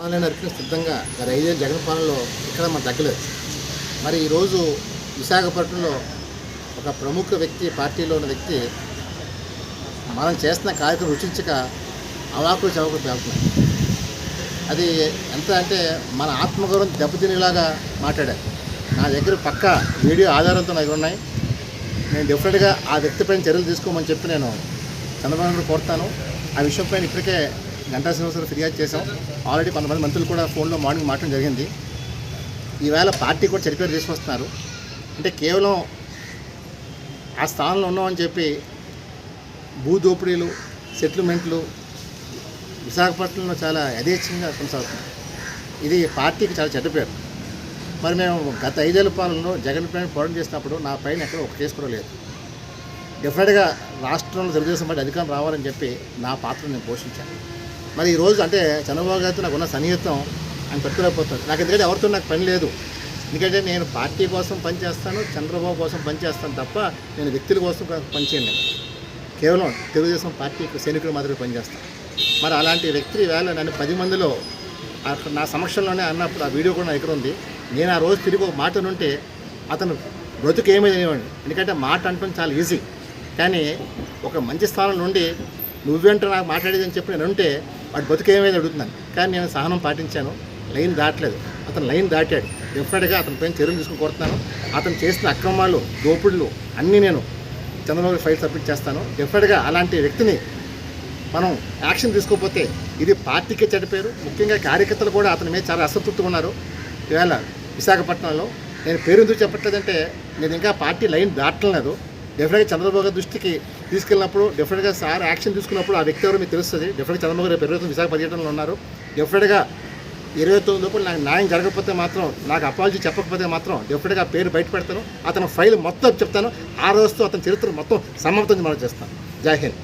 Online నరికిన సిద్ధంగా గత ఐదేళ్ళు జగన్ పాలనలో ఇక్కడ మనం తగ్గలేదు. మరి ఈరోజు విశాఖపట్నంలో ఒక ప్రముఖ వ్యక్తి పార్టీలో ఉన్న వ్యక్తి మనం చేస్తున్న కార్యక్రమం రుచించక అవాకులు చవకులు పేలుతున్నాయి అది ఎంత అంటే మన ఆత్మగౌరవం దెబ్బతినేలాగా మాట్లాడారు. నా దగ్గర పక్క వీడియో ఆధారంతో నా ఉన్నాయి. నేను డెఫినెట్గా ఆ వ్యక్తిపైన చర్యలు తీసుకోమని చెప్పి నేను చంద్రబాబు కోరుతాను. ఆ విషయంపైన ఇప్పటికే గంటా శ్రీనివాసరావు ఫిర్యాదు చేశాం. ఆల్రెడీ కొంతమంది మంత్రులు కూడా ఫోన్లో మార్నింగ్ మాట్లాడడం జరిగింది. ఈవేళ పార్టీ కూడా చరిపేరు తీసుకొస్తున్నారు. అంటే కేవలం ఆ స్థానంలో ఉన్నామని చెప్పి భూ దోపిడీలు సెటిల్మెంట్లు విశాఖపట్నంలో చాలా యథేచ్ఛంగా కొనసాగుతుంది ఇది పార్టీకి చాలా చెడ్డ పేరు. మరి మేము గత ఐదేళ్ళ పాలనలో జగన్ పైన పోరాటం చేసినప్పుడు నా పైన ఎక్కడ ఒక కేసు కూడా లేదు. డెఫినెట్గా రాష్ట్రంలో తెలుగుదేశం పార్టీ అధికారం రావాలని చెప్పి నా పాత్ర నేను పోషించాను. మరి ఈరోజు అంటే చంద్రబాబు గారితో నాకు ఉన్న సన్నిహితం ఆయన పెట్టుకోలేకపోతుంది నాకు ఎందుకంటే ఎవరితో నాకు పని లేదు. ఎందుకంటే నేను పార్టీ కోసం పనిచేస్తాను చంద్రబాబు కోసం పనిచేస్తాను తప్ప నేను వ్యక్తుల కోసం పనిచేయను కేవలం తెలుగుదేశం పార్టీకి సైనికులు మాత్రమే పనిచేస్తాను మరి అలాంటి వ్యక్తి వేళ నన్ను పది మందిలో అక్కడ నా సమక్షంలోనే అన్నప్పుడు ఆ వీడియో కూడా నా దగ్గర ఉంది. నేను ఆ రోజు తిరిగి ఒక మాట ఉంటే అతను బ్రతుకు ఏమైంది ఎందుకంటే మాట అంటాం చాలా ఈజీ. కానీ ఒక మంచి స్థానం నుండి నువ్వేంటో నాకు మాట్లాడేది అని చెప్పి నేను ఉంటే వాడు బతుకు ఏమైంది అడుగుతున్నాను. కానీ నేను సహనం పాటించాను. లైన్ దాటలేదు. అతను లైన్ దాటాడు. డెఫినెట్గా అతని పైన చర్యలు తీసుకుని కోరుతున్నాను. అతను చేసిన అక్రమాలు దోపిడులు అన్నీ నేను చంద్రబాబు ఫైల్ సబ్మిట్ చేస్తాను. డెఫినెట్గా అలాంటి వ్యక్తిని మనం యాక్షన్ తీసుకోకపోతే ఇది పార్టీకే చెడ్డ పేరు. ముఖ్యంగా కార్యకర్తలు కూడా అతని మీద చాలా అసంతృప్తిగా ఉన్నారు. ఇవాళ విశాఖపట్నంలో. నేను పేరు ఎందుకు చెప్పట్లేదంటే నేను ఇంకా పార్టీ లైన్ దాటలేదు. డెఫినెట్గా చంద్రబాబు గారి దృష్టికి తీసుకెళ్ళినప్పుడు డెఫినెట్గా సార్ యాక్షన్ తీసుకున్నప్పుడు ఆ వ్యక్తి ఎవరో మీకు తెలుస్తుంది. డెఫినెట్గా చంద్రబాబు గారు పెరుగుతుంది విశాఖ పర్యటనలో ఉన్నారు. డెఫినెట్గా ఇరవై తొమ్మిది లోపల నాకు న్యాయం జరగకపోతే మాత్రం నాకు అపాలజీ చెప్పకపోతే మాత్రం డెఫినెట్గా పేరు బయట పెడతాను. అతని ఫైల్ మొత్తం చెప్తాను. ఆ రోజుతో అతని చరిత్ర మొత్తం సమాప్తం మనం చేస్తాను జై హింద్.